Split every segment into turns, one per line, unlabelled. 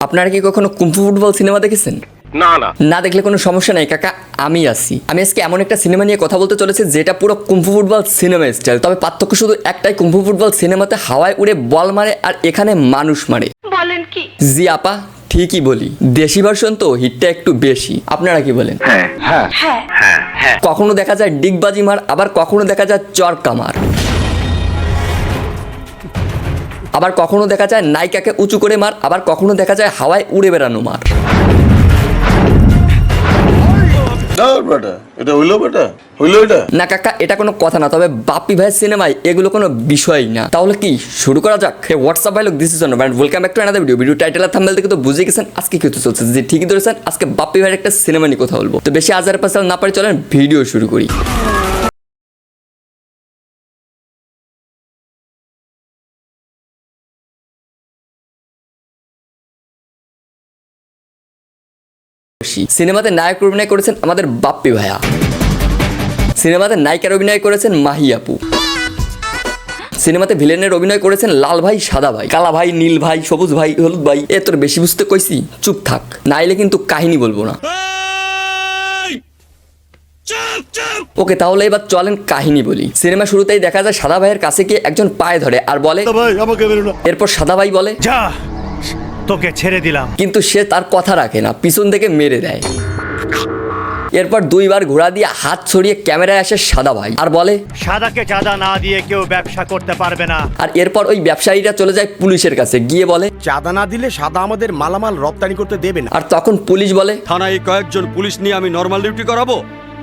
আপনারা কি কখনো কুম্ফু ফুটবল সিনেমা দেখেছেন?
না না।
না দেখলে কোনো সমস্যা নেই কাকা আমি আছি। আমি আজকে এমন একটা সিনেমা নিয়ে কথা বলতে চলেছি যেটা পুরো কুম্ফু ফুটবল সিনেমা স্টাইল তবে পার্থক্য শুধু একটাই কুম্ফু ফুটবল সিনেমাতে হাওয়ায় উড়ে বল মারে আর এখানে মানুষ মারে।
বলেন কি?
জি আপা ঠিকই বলি। দেশি ভার্সন তো হিটটা একটু বেশি। আপনারা কি বলেন?
হ্যাঁ
কখনো দেখা যায় ডিগবাজি মার আবার কখনো দেখা যায় চরকা আবার কখনো দেখা যায় নায়িকাকে উঁচু করে মার আবার কখনো দেখা যায় হাওয়ায় উড়ে বেড়ানো মার।
না এটা হইল বেটা হইল এটা।
না কাকা এটা কোনো কথা না তবে বাপ্পি ভাইয়ের সিনেমায় এগুলো কোনো বিষয়ই না। তাহলে কি শুরু করা যাক? হোয়াটসঅ্যাপ ভাই লোক this is band welcome back to another video video title R thumbnail থেকে তো বুঝে গেছেন আজকে কি হতে চলছে। যে ঠিকই ধরেছেন আজকে বাপ্পি ভাইয়ের একটা সিনেমা নিয়ে কথা বলব। তো বেশি আজার পাশাল না পারে চলেন ভিডিও শুরু করি। সিনেমাতে নায়ক অভিনয় করেছেন আমাদের বাপ্পি ভাইয়া। সিনেমাতে নায়িকার অভিনয় করেছেন মাহি আপু। সিনেমাতে ভিলেনের অভিনয় করেছেন লাল ভাই সাদা ভাই কালা ভাই নীল ভাই সবুজ ভাই হলুদ ভাই এ তোর বেশি বুঝতে কইছি? চুপ থাক। নাইলে কিন্তু কাহিনী বলব না। ওকে তাহলে এবার চলেন কাহিনী বলি। সিনেমা শুরুতেই দেখা যায় সাদা ভাইয়ের কাছে গিয়ে একজন পায়ে ধরে আর বলে এরপর সাদা ভাই বলে
যা! তোকে ছেড়ে দিলাম।
কিন্তু সে তার কথা রাখে না পিছন থেকে মেরে দেয়। এরপর দুইবার ঘোড়া দিয়ে হাত ছড়িয়ে ক্যামেরায় আসে সাদা ভাই আর বলে
সাদাকে চাঁদা না দিয়ে কেউ ব্যবসা করতে পারবে না।
আর এরপর ওই ব্যবসায়ীরা চলে যায় পুলিশের কাছে গিয়ে বলে
চাঁদা না দিলে সাদা আমাদের মালামাল রপ্তানি করতে দেবে না।
আর তখন পুলিশ বলে
থানায় কয়েকজন পুলিশ নিয়ে আমি নর্মাল ডিউটি করাবো?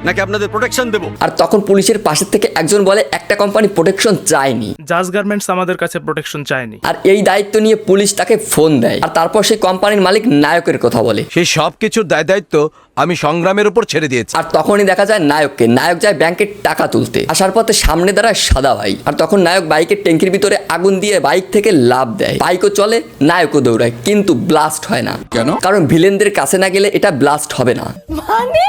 নাকি আপনাদের প্রোটেকশন দেবো?
আর তখন পুলিশের পাশের থেকে একজন বলে একটা কোম্পানি প্রোটেকশন চায়নি।
জাজ গার্মেন্টস আমাদের কাছে প্রোটেকশন চায়নি।
আর এই দায়িত্ব নিয়ে পুলিশ তাকে ফোন দেয়। আর তারপর সেই কোম্পানির মালিক নায়কের কথা বলে।
সেই সবকিছুর দায় দায়িত্ব আমি সংগ্রামের উপর ছেড়ে দিয়েছি।
আর তখনই দেখা যায় নায়ককে নায়ক যায় ব্যাংকের টাকা তুলতে। আসার পথে সামনে দাঁড়ায় সাদা ভাই। আর তখন নায়ক বাইকের ট্যাঙ্কির ভিতরে আগুন দিয়ে বাইক থেকে লাভ দেয়। বাইকও চলে নায়কও দৌড়ায় কিন্তু ব্লাস্ট হয় না। কেন? কারণ ভিলেনদের কাছে না গেলে এটা ব্লাস্ট হবে না।
মানে?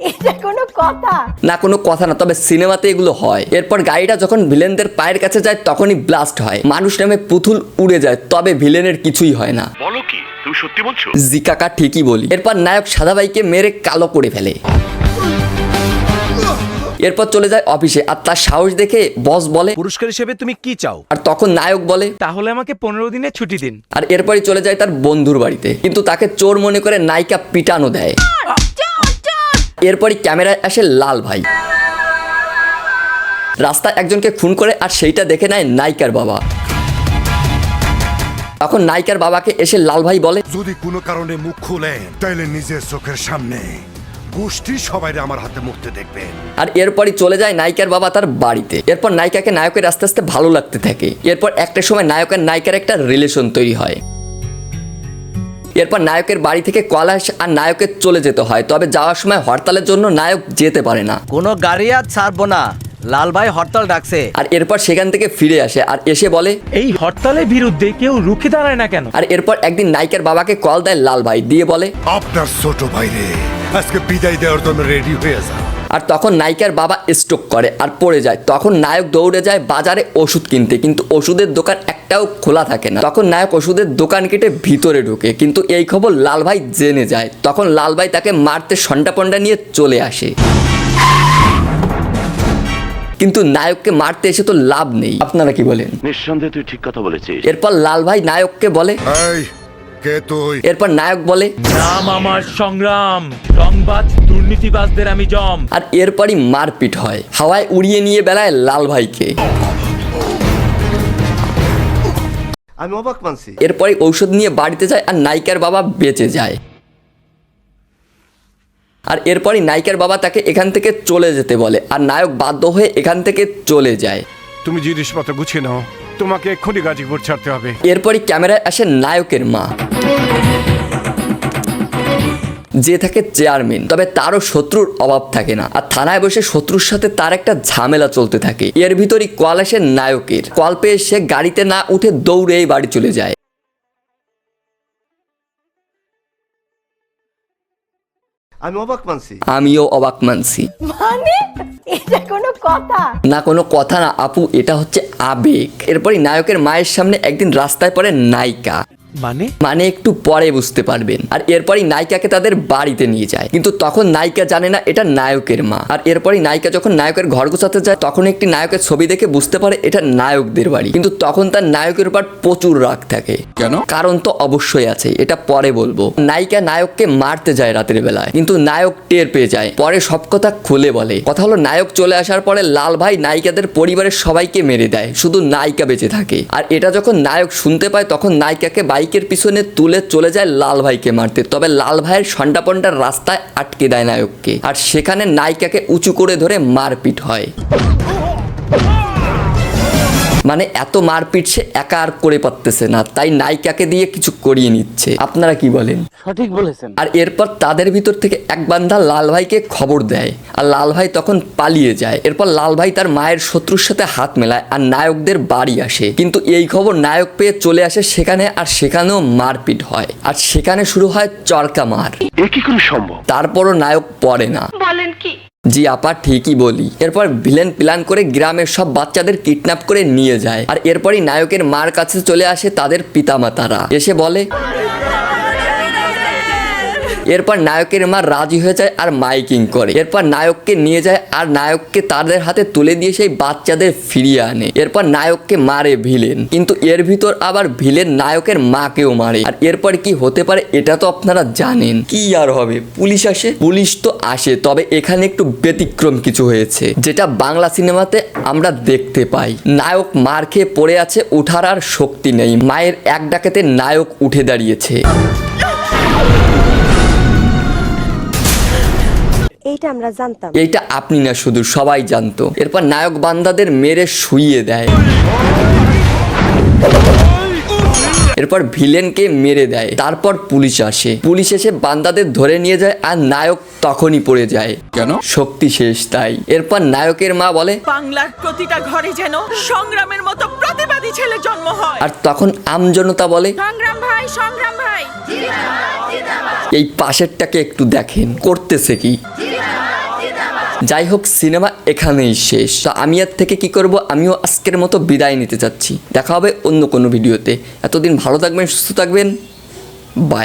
এটা কোনো কথা?
না কোনো কথা না তবে সিনেমাতে এগুলো হয়। এরপর গাড়িটা যখন ভিলেনদের পায়ের কাছে যায় তখনই ব্লাস্ট হয়। মানুষ নামে পুতুল উড়ে যায় তবে ভিলেনের কিছুই হয় না।
বলো কি? তুমি সত্যি বলছো?
জি কাকা ঠিকই বলি। এরপর নায়ক সাদা ভাইকে মেরে কালো করে ফেলে। এরপর চলে যায় অফিসে আর তার সাহস দেখে বস বলে
পুরস্কার হিসেবে তুমি কি চাও?
আর তখন নায়ক বলে
তাহলে আমাকে পনেরো দিনের ছুটি দিন।
আর এরপরই চলে যায় তার বন্ধুর বাড়িতে। কিন্তু তাকে চোর মনে করে নায়িকা পিটানো দেয়। এরপরই ক্যামেরায় আসে লাল ভাই। রাস্তায় একজনকে খুন করে আর সেইটা দেখে নেয় নায়িকার বাবা। তখন নায়িকার বাবাকে এসে লাল ভাই বলে
যদি কোনো কারণে মুখ খুলেন তাইলে নিজের চোখের সামনে। গোষ্ঠী সবাই আমার হাতে মুক্তি দেখবেন
আর এরপরই চলে যায় নায়িকার বাবা তার বাড়িতে। এরপর নায়িকাকে নায়কের আস্তে আস্তে ভালো লাগতে থাকে। এরপর একটা সময় নায়ক আর নায়িকার একটা রিলেশন তৈরি হয়। এরপর নায়কের বাড়ি থেকে কল আসে আর নায়কের চলে যেতে হয়। তবে যাওয়ার সময় হরতালের জন্য নায়ক যেতে পারে না।
কোনো গাড়ি আর ছাড়বো না। লাল ভাই হরতাল ডাকছে।
আর এরপর সেখান থেকে ফিরে আসে আর এসে বলে
এই হরতালের বিরুদ্ধে কেউ রুখে দাঁড়ায় না কেন?
আর এরপর একদিন নায়িকার বাবাকে কল দেয় লাল ভাই দিয়ে বলে
আপনার ছোট ভাইরে আজকে বিদায় দেওয়ার জন্য রেডি হয়ে যা।
আর তখন নায়িকার বাবা স্ট্রোক করে আর পড়ে যায়। তখন নায়ক দৌড়ে যায় বাজারে ওষুধ কিনতে কিন্তু ওষুধের দোকান একটাও খোলা থাকে না। তখন নায়ক ওষুধের দোকান কেটে ভিতরে ঢোকে কিন্তু এই খবর লাল ভাই জেনে যায়। তখন লাল ভাই তাকে মারতে সন্ডা পন্ডা নিয়ে চলে আসে। কিন্তু নায়ককে মারতে এসে তো লাভ নেই। আপনারা কি বলেন?
নিঃসন্দেহে তুই ঠিক কথা বলেছিস।
এরপর লাল ভাই নায়ককে বলে
কে তুই?
এরপর নায়ক বলে
নাম আমার সংগ্রাম সংবাদ দুর্নীতিবাজদের আমি জম।
আর এরপরই মারপিট হয়। হাওয়ায় উড়িয়ে নিয়ে বেড়ায় লাল ভাইকে।
আমি অবাক মানছি।
এরপরে ঔষধ নিয়ে বাড়িতে যায় আর নায়িকার বাবা বেঁচে যায়। আর এরপরই নায়িকার বাবা তাকে এখান থেকে চলে যেতে বলে আর নায়ক বাধ্য হয়ে এখান থেকে চলে যায়।
তুমি জিনিসপত্র গুছিয়ে নাও তোমাকে এক্ষুনি গাজীপুর ছাড়তে হবে।
এরপরই ক্যামেরায় আসে নায়কের মা। যে থাকে চেয়ারম্যান তবে তারও শত্রুর অভাব থাকে না আর থানায় বসে শত্রুর সাথে তার একটা ঝামেলা চলতে থাকে। এর ভিতরই কল আসে নায়কের। কল পেয়ে সে গাড়িতে না উঠে দৌড়েই বাড়ি চলে যায়।
আমি অবাক মানছি।
আমিও অবাক মানছি।
মানে? এটা কোনো কথা?
না কোনো কথা না আপু এটা হচ্ছে আবেগ। এরপরই নায়কের মায়ের সামনে একদিন রাস্তায় পড়ে নায়িকা।
মানে?
মানে একটু পরে বুঝতে পারবেন। আর এরপরই নায়িকাকে তাদের বাড়িতে নিয়ে যায়। কিন্তু তখন নায়িকা জানে না এটা নায়কের মা। আর এরপরই নায়িকা যখন নায়কের ঘর গোছাতে যায় তখন একটি নায়কের ছবি দেখে বুঝতে পারে এটা নায়কদের বাড়ি। কিন্তু তখন তার নায়কের উপর প্রচুর রাগ থাকে। কেন? কারণ তো অবশ্যই আছে এটা পরে বলব। নায়িকা নায়ককে মারতে যায় রাতের বেলায় কিন্তু নায়ক টের পেয়ে যায়। পরে সব কথা খুলে বলে। কথা হলো নায়ক চলে আসার পরে লাল ভাই নায়িকাদের পরিবারের সবাইকে মেরে দেয় শুধু নায়িকা বেঁচে থাকে। আর এটা যখন নায়ক শুনতে পায় তখন নায়িকাকে বাইকের পিছনে তুলে চলে যায় লাল ভাইকে মারতে। তবে লাল ভাইয়ের সন্ডাপন্ডার রাস্তায় আটকে দেয় নায়ককে। আর সেখানে নায়িকাকে উঁচু করে ধরে মারপিট হয়। মানে এত মারপিট সে একা আর করে পারতেছে না তাই নায়িকাকে দিয়ে কিছু করিয়ে নিচ্ছে। আপনারা কি বলেন? সঠিক বলেছেন। আর এরপর তাদের ভিতর থেকে এক বান্ধা লাল ভাইকে খবর দেয় আর লাল ভাই তখন পালিয়ে যায়। এরপর লাল ভাই তার মায়ের শত্রুর সাথে হাত মেলায় আর নায়কদের বাড়ি আসে। কিন্তু এই খবর নায়ক পেয়ে চলে আসে সেখানে আর সেখানেও মারপিট হয়। আর সেখানে শুরু হয় চরকা মার।
এ কি করে সম্ভব?
তারপরও নায়ক পড়ে না।
বলেন কি?
জি আপা, ঠিকই বলি। এরপর ভিলেন প্ল্যান করে গ্রামের সব বাচ্চাদের কিডন্যাপ করে নিয়ে যায়। আর এরপরই নায়কের মার কাছে চলে আসে তাদের পিতামাতারা। এসে বলে এরপর নায়কের মা রাজি হয়ে যায় আর মাইকিং করে। এরপর নায়ককে নিয়ে যায় আর নায়ককে তাদের হাতে তুলে দিয়ে সেই বাচ্চাদের ফিরিয়ে আনে। এরপর নায়ককে মারে ভিলেন। কিন্তু এর ভিতর আবার ভিলেন নায়কের মাকেও মারে। আর এরপর কি হতে পারে এটা তো আপনারা জানেন। কি আর হবে? পুলিশ আসে? পুলিশ তো আসে, তবে এখানে একটু ব্যতিক্রম কিছু হয়েছে, যেটা বাংলা সিনেমাতে আমরা দেখতে পাই। নায়ক মার খেয়ে পড়ে আছে, ওঠার আর শক্তি নেই। মায়ের এক ডাকেতে নায়ক উঠে দাঁড়িয়েছে।
এইটা আমরা জানতাম।
এইটা আপনি না শুধু সবাই জানতো। এরপর নায়ক বান্দাদের মেরে শুইয়ে দেয়। এরপর ভিলেনকে মেরে দেয়। তারপর পুলিশ আসে। পুলিশ এসে বান্দাদের ধরে নিয়ে যায় আর নায়ক তখনই পড়ে যায়। কেন? শক্তি শেষ তাই। এরপর নায়কের মা বলে
বাংলার প্রতিটা ঘরে যেন সংগ্রামের মতো প্রতিবাদী ছেলে জন্ম হয়।
আর তখন আমজনতা বলে
সংগ্রাম ভাই সংগ্রাম ভাই।
এই পাশেরটাকে একটু দেখেন করতেছে কি? যাই হোক সিনেমা এখানেই শেষ। তো আমি আর থেকে কি করব? আমিও আজকের মতো বিদায় নিতে চাচ্ছি। দেখা হবে অন্য কোনো ভিডিওতে। এতদিন ভালো থাকবেন, সুস্থ থাকবেন। বাই।